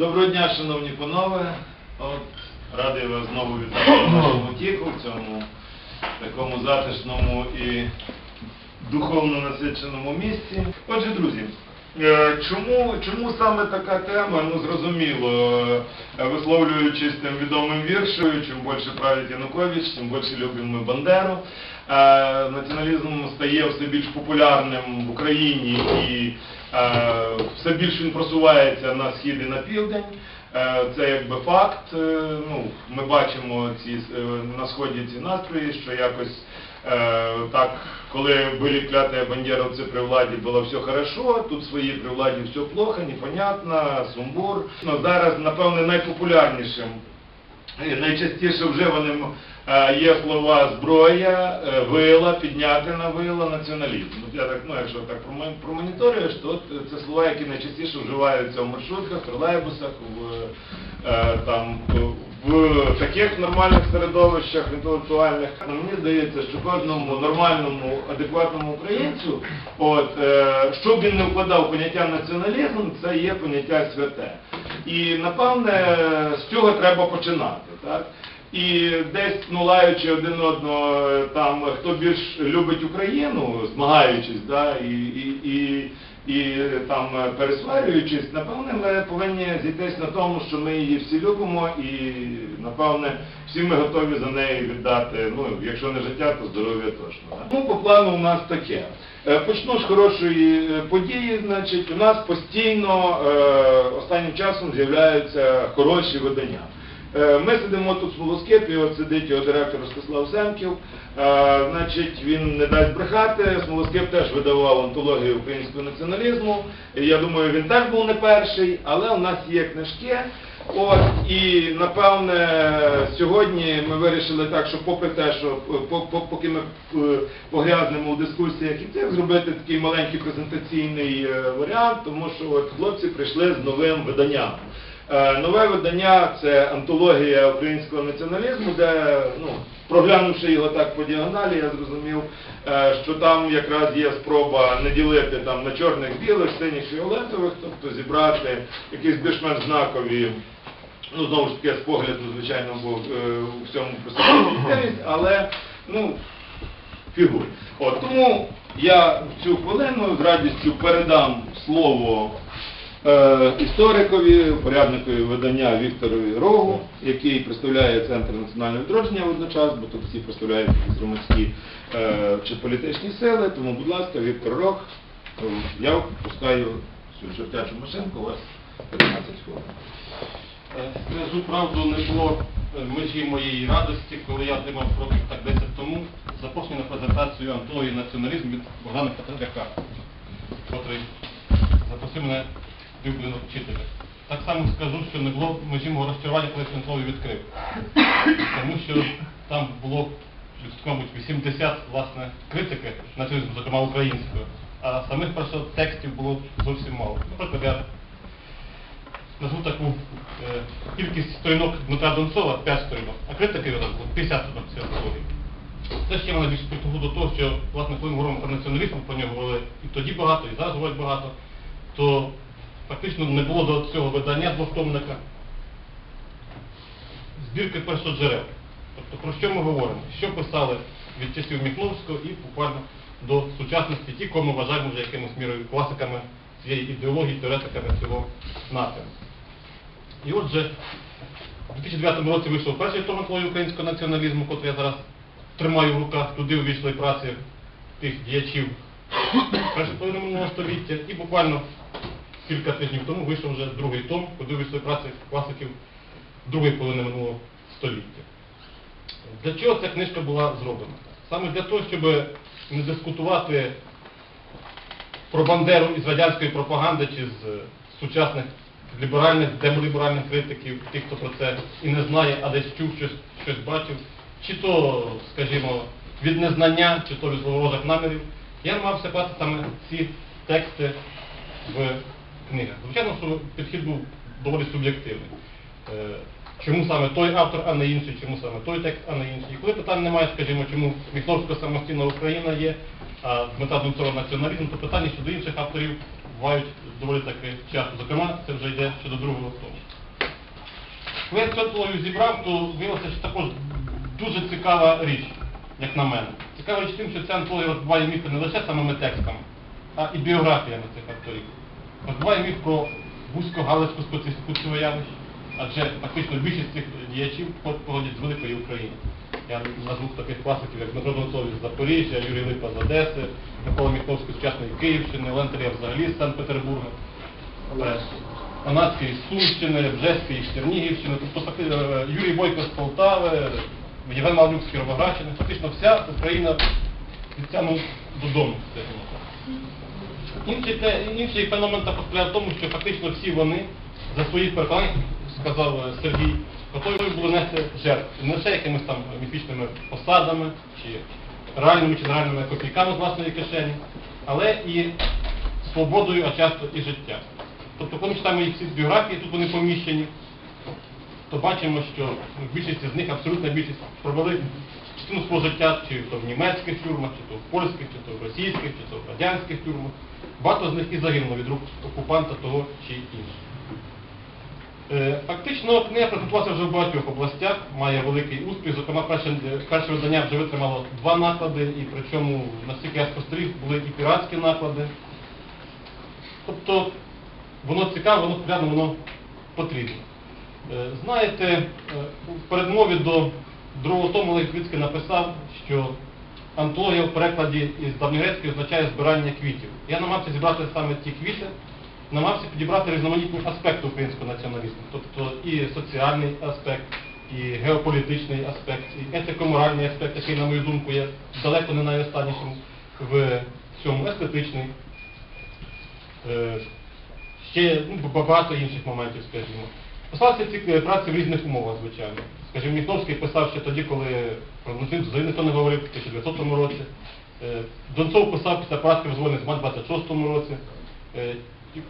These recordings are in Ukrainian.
Доброго дня, шановні панове. От, радий вас знову вітати в нашому тіку, в цьому такому затишному і духовно насиченому місці. Отже, друзі, е, чому, чому саме така тема? Ну, зрозуміло, е, висловлюючись тим відомим віршем, чим більше править Янукович, тим більше любимо ми Бандеру. Е, Націоналізм стає все більш популярним в Україні і все більше він просувається на схід і на південь. Е, Це якби факт. Е, Ну, ми бачимо ці е, на сході ці настрої, що якось е, так, коли були клятые бандеровці при владі, було все хорошо, тут свої при владі все плохо, непонятно, сумбур. Ну, зараз, напевне, найпопулярнішим найчастіше вже вони є слова зброя, е, вила, підняти на вила, націоналізм. Я так, ну, якщо так промо- промоніторюєш, то це слова, які найчастіше вживаються в маршрутках, тролейбусах, в, е, там, в таких нормальних середовищах інтелектуальних. Ну, Мені здається, що кожному нормальному, адекватному українцю, от, е, щоб він не вкладав поняття націоналізм, це є поняття святе. І напевне з цього треба починати. Так? І десь ну, лаючи один одного, там хто більш любить Україну, змагаючись, да, і, і, і, і там е, пересварюючись, напевне, ми повинні зійтись на тому, що ми її всі любимо, і напевне всі ми готові за неї віддати. Ну, якщо не життя, то здоров'я точно. Да? Ну, по плану у нас таке. Е, Почну з хорошої е, події. Значить, у нас постійно останнім часом з'являються хороші видання. Е, Ми сидимо тут в Смолоскипі, от сидить його директор Ростислав Семків. Е, Значить, він не дасть брехати. Смолоскип теж видавав антологію українського націоналізму. Я думаю, він теж був не перший, але у нас є книжки. От, і напевне сьогодні ми вирішили так, що попри те, що е, по- по- поки ми погрязнемо у дискусіях і цих, зробити такий маленький презентаційний варіант, тому що от хлопці прийшли з новим виданням. Е, Нове видання це антологія українського націоналізму, де, ну, проглянувши його так по діагоналі, я зрозумів, е, що там якраз є спроба не ділити там на чорних, білих, синіх, фіолетових, тобто зібрати якісь більш-менш знакові, ну знову ж таки з погляду, звичайно, бо е, у всьому присутність, але ну, фігур. От, тому я цю хвилину з радістю передам слово е, історикові, порядникові видання Вікторові Рогу, який представляє Центр національного відродження водночас, бо тут всі представляють громадські е, чи політичні сили. Тому, будь ласка, Віктор Рог, е, я впускаю цю чертячу машинку, у вас 15 хвилин. Е, Скажу правду, не було е, межі моєї радості, коли я отримав років так 10 тому запрошення на презентацію антології націоналізму від Богдана Петряка, котрий запросив мене улюбленого вчителя. Так само скажу, що не було межі мого розчарування, коли я антологію відкрив. Тому що там було, мабуть, 80 власне, критики націоналізму, зокрема українського, а самих просто текстів було зовсім мало. Наприклад, я назву таку е, кількість сторінок Дмитра Донцова 5 сторінок, а критики його було 50 сторінок цієї антології. Це ще мене більше притягнуло до того, що власне коли ми говоримо про націоналізм, про нього говорили і тоді багато, і зараз говорять багато, то фактично не було до цього видання двохтомника збірки першоджерел. Тобто про що ми говоримо? Що писали від часів Міхновського і буквально до сучасності ті, кого ми вважаємо вже якимось мірою класиками цієї ідеології, теоретиками цього напрямку. І отже, у 2009 році вийшов перший том українського націоналізму, який я зараз тримаю в руках, туди увійшли праці тих діячів першої половини минулого століття, і буквально кілька тижнів тому вийшов вже другий том, увійшли праці класиків другої половини минулого століття. Для чого ця книжка була зроблена? Саме для того, щоб не дискутувати про Бандеру із радянської пропаганди чи з сучасних ліберальних, демоліберальних критиків, тих, хто про це і не знає, а десь чув щось, щось бачив, чи то, скажімо, від незнання, чи то від зловорожих намірів, я намагався брати саме ці тексти в книгах. Звичайно, що підхід був доволі суб'єктивний. Е, Чому саме той автор, а не інший, чому саме той текст, а не інший. І коли питань немає, скажімо, чому Міхновська самостійна Україна є, а Дмитра Донцова націоналізм, то питання щодо інших авторів бувають доволі таки часто. Зокрема, це вже йде щодо другого тому. Коли я цю зібрав, то виявилося, що також дуже цікава річ, як на мене. Цікава річ тим, що ця антологія розбиває міфи не лише самими текстами, а і біографіями цих авторів. Розбиває міф про вузько-галицьку специфіку цього явища, адже фактично більшість цих діячів походять з великої України. Я назву таких класиків, як Дмитро Донцович з Запоріжжя, Юрій Липа з Одеси, Микола Міхновський з сучасної Київщини, Олен Тарєв взагалі з Санкт-Петербурга. Панацький з Сумщини, Бжеський з Чернігівщини, тобто е, Юрій Бойко з Полтави, Євген Малюк з Кіровоградщини. Фактично вся Україна відтягнута додому. Інший, інший феномен також полягає в тому, що фактично всі вони за свої переконання, сказав е, Сергій, готові були нести жертв. Не лише якимись там міфічними посадами, чи реальними чи нереальними копійками з власної кишені, але і свободою, а часто і життям. Тобто, коли ми читаємо їх ці біографії, тут вони поміщені, то бачимо, що більшість з них, абсолютна більшість, провели частину свого життя, чи то в німецьких тюрмах, чи то в польських, чи то в російських, чи то в радянських тюрмах. Багато з них і загинуло від рук окупанта того чи іншого. Е, Фактично, книга презентувалася вже в багатьох областях, має великий успіх. Зокрема, перше, перше видання вже витримало два наклади, і причому, наскільки я спостеріг, були і піратські наклади. Тобто воно цікаве, воно популярне, воно потрібно. Е, Знаєте, е, у передмові до другого тому Олег Віцький написав, що антологія в перекладі із давньогрецької означає збирання квітів. Я намагався зібрати саме ті квіти, намагався підібрати різноманітні аспекти українського націоналізму, тобто і соціальний аспект, і геополітичний аспект, і етико-моральний аспект, який, на мою думку, є далеко не найостаннішим в цьому естетичний. Е, ще ну, багато інших моментів, скажімо. Писалися ці е, праці в різних умовах, звичайно. Скажімо, Міхновський писав ще тоді, коли про нацизм взагалі ніхто не говорив, в 1900 році. Е, Донцов писав після праски визвольних змагань в 26-му році. Е,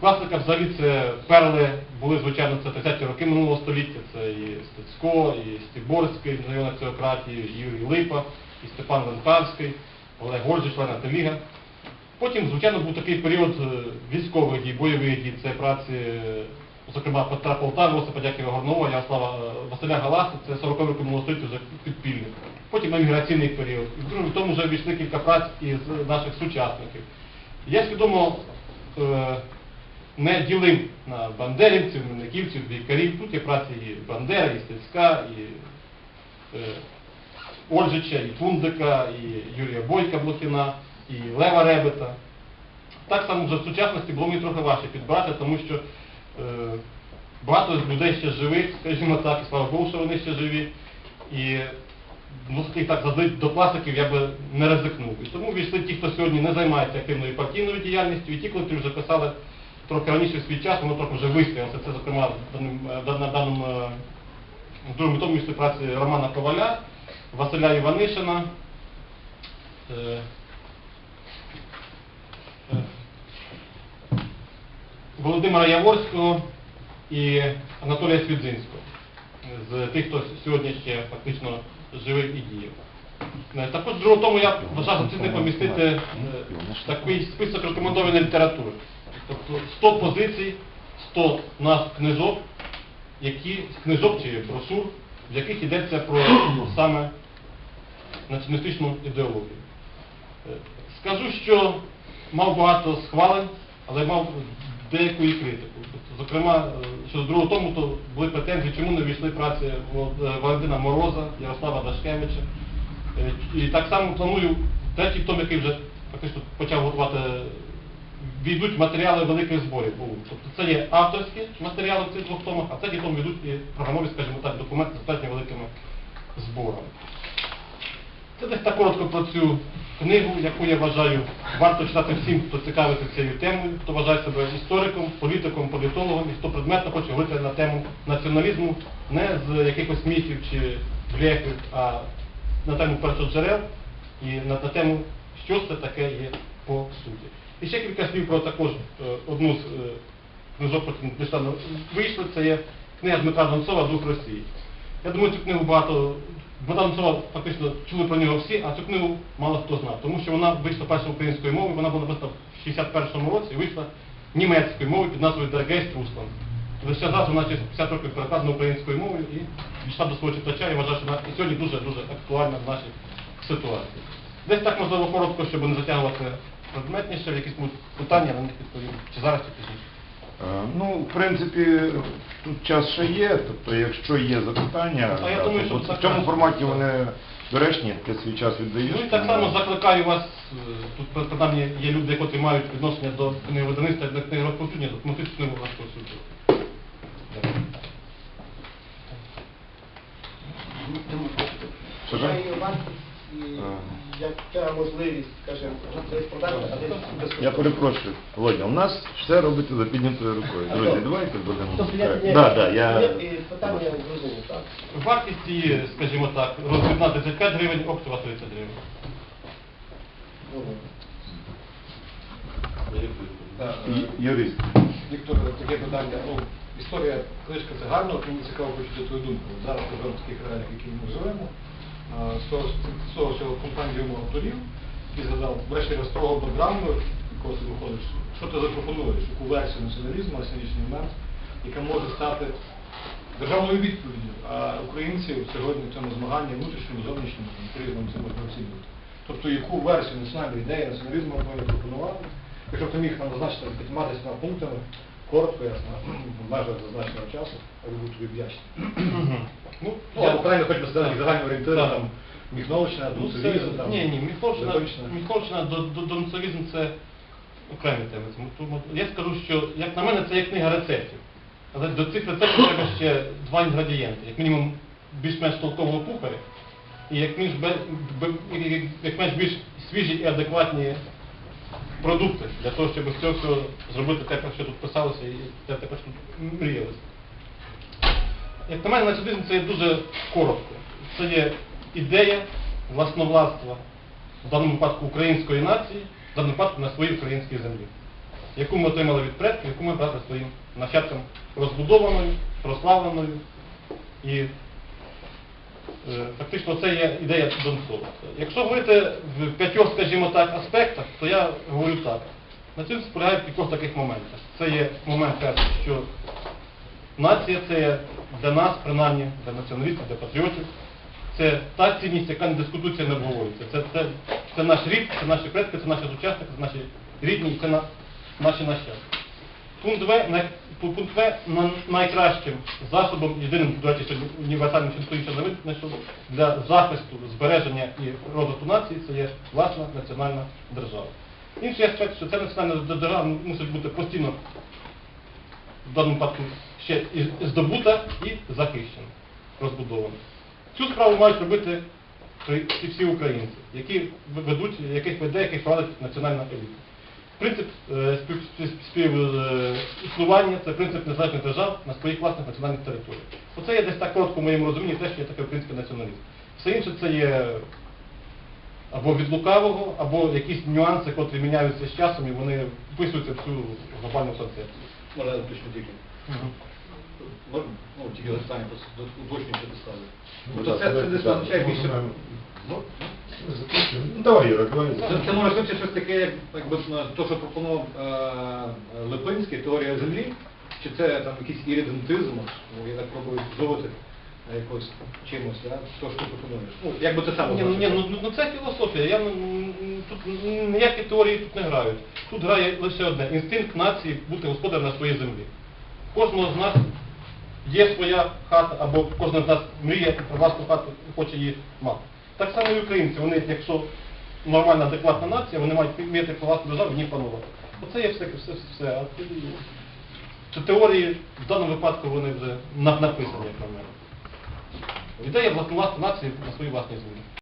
Класика взагалі це перли були, звичайно, це 30-ті роки минулого століття. Це і Стецько, і Стіборський, район теократії, і Юрій Липа, і Степан Ленкавський, Олег Гольжич, Лена Теліга. Потім, звичайно, був такий період е, військових дій, бойових дій, це праці, зокрема, Петра Полтава, Осипа Дякова Горнова, Ярослава е, Василя Галаси, це 40 років століття вже підпільник. Потім еміграційний період. І в тому вже війшли кілька праць із наших сучасників. Я свідомо е, не ділив на бандерівців, минниківців, вікарів. Тут є праці і Бандера, і Стецька, і е, Ольжича, і Фундика, і Юрія Бойка Блохіна, і Лева Ребета. Так само вже в сучасності було мені трохи важче підбирати, тому що багато людей ще живих, скажімо так, і слава Богу, що вони ще живі. І ну, скажімо так, до класиків я би не ризикнув. І тому війшли ті, хто сьогодні не займається активною партійною діяльністю, і ті, котрі вже писали трохи раніше свій час, воно трохи вже вистоялося. Це, зокрема, е, на даному е, другому тому місці праці Романа Коваля, Василя Іванишина. е, е, Володимира Яворського і Анатолія Свідзинського, з тих, хто сьогодні ще фактично живий і діє. Е, Також в тому я вважав за помістити е, такий список рекомендованої літератури. Тобто 100 позицій, 100 назв книжок, які, книжок чи брошур, в яких йдеться про саме націоналістичну ідеологію. Е, Скажу, що мав багато схвалень, але мав деяку і критику. Тобто, Зокрема, е, щодо другого тому, то були претензії, чому не війшли праці е, Валентина Мороза, Ярослава Дашкевича. Е, І так само планую третій том, який вже фактично почав готувати, війдуть матеріали великих зборів. Тобто це є авторські матеріали в цих двох томах, а третій том ведуть і програмові, скажімо так, документи з достатньо великими зборами. Це десь так коротко про цю книгу, яку я вважаю варто читати всім, хто цікавиться цією темою, хто вважає себе істориком, політиком, політологом і хто предметно хоче говорити на тему націоналізму не з якихось міфів чи блєхів, а на тему першоджерел і на, на тему, що це таке є по суті. І ще кілька слів про також е, одну з е, книжок, вийшли, це є книга Дмитра Донцова «Дух Росії». Я думаю, цю книгу багато, Донцова фактично чули про нього всі, а цю книгу мало хто знав, тому що вона вийшла першою українською мовою, вона була написана в 61-му році і вийшла німецької мови під назвою Geist Russland. Лише зараз вона через 50 років перекладена українською мовою і дійшла до свого читача і вважаю, що вона і сьогодні дуже-дуже актуальна в нашій ситуації. Десь так можливо коротко, щоб не затягувати предметніше, якісь питання, на них відповім. Чи зараз, чи пізніше. Е, Ну, в принципі, тут час ще є, тобто якщо є запитання, А я думаю, то що от так в цьому форматі вони доречні, ти свій час віддаєш. Ну і так тому- само закликаю вас, е, тут принаймні є люди, які мають відношення до книговидавництва і до книги розповсюдження, допомогти книгу розповсюджувати. Дякую. Що ж? Має вартість і яка можливість, скажімо, десь продати, а десь. Я перепрошую, Володя, у нас все робиться за піднятою рукою. Друзі, давайте будемо. Тобто я, Так, я, да, да, я... і питання зрозумів, так? Вартість її, скажімо так, роздрібна 35 гривень, оптова 30 гривень. Ю- Юрист. Віктор, таке питання. Ну, історія книжка це гарно, от мені цікаво почути твою думку. Зараз ми живемо в таких реаліях, які ми живемо. З того авторів, який згадав, ввечері строго програмою, якого ти виходиш, що ти запропонуєш, яку версію націоналізму на сьогоднішній момент, яка може стати державною відповіддю, а українців сьогодні в цьому змаганні внутрішньому, зовнішньому, по-різному це можна оцінювати. Тобто, яку версію національної ідеї націоналізму ми повинні якщо ти міг нам назначити п'ятьма десятьма пунктами, коротко, ясно, в межах зазначеного часу, я буду тобі вдячний. Ну, Ну, або правильно хоч би сказати, загальні орієнтири, Так. там, Міхновщина, Ну, там, ні, ні, Міхновщина, Литовщина. Міхновщина до, до, донцовізм це окремі теми. Тому- Я скажу, що, як на мене, це є книга рецептів. Але до цих рецептів треба ще два інгредієнти. Як мінімум, більш-менш толкового кухаря, і як менш, бе- бе- і як менш більш свіжі і адекватні продукти для того, щоб з цього всього зробити те, про що тут писалося, і те, про що тут мріялося. Як на мене, націоналізм це є дуже коротко. Це є ідея власновластва, в даному випадку української нації, в даному випадку на своїй українській землі, яку ми отримали від предків, яку ми брали своїм нащадкам розбудованою, прославленою. І фактично це є ідея Донцова. Якщо говорити в п'ятьох, скажімо так, аспектах, то я говорю так. Націоналізм полягає в кількох таких моментах. Це є момент перший, що Нація це є для нас, принаймні, для націоналістів, для патріотів, це та цінність, яка не дискутується, не обговорюється. Це, це, це наш рід, це наші предки, це наші сучасники, це наші рідні, це на, наші нащадки. Пункт В, най, пу- пункт В на- найкращим засобом, єдиним, універсальним що стоїть для захисту, збереження і розвитку нації це є власна національна держава. Інший аспект, що ця національна держава мусить бути постійно в даному випадку ще і здобута і захищена, розбудована. Цю справу мають робити при- всі, українці, які ведуть, яких веде, яких проводить національна еліта. Принцип е, спів, спів, спів, е, це принцип незалежних держав на своїх власних національних територіях. Оце є десь так коротко в моєму розумінні, те, що є таке український націоналізм. Все інше це є або від лукавого, або якісь нюанси, котрі міняються з часом, і вони вписуються в цю глобальну концепцію. Можна точно тільки. Ну, тільки останнє уточнюючи поставлю. Ну, Тобто це, це десь означає більше. Ну, давай, Юра, говори. Це, це може бути щось таке, як якби то, що пропонував е, Липинський, теорія землі, чи це там якийсь іридентизм, ну, я так пробую зовити якось чимось, да? то, що ти пропонуєш. Ну, як би це саме Ні, ну, ні, ну, ну це філософія. Я, ну, м, тут ніякі теорії тут не грають. Тут грає лише одне інстинкт нації бути господарем на своїй землі. Кожного з нас є своя хата, або кожен з нас мріє про власну хату і хоче її мати. Так само і українці, вони, якщо нормальна, адекватна нація, вони мають вміти про власну державу і ній панувати. Оце є все, все, все. А ті- ці теорії в даному випадку вони вже на- написані, як на мене. Ідея власної нации на свои вас не землі.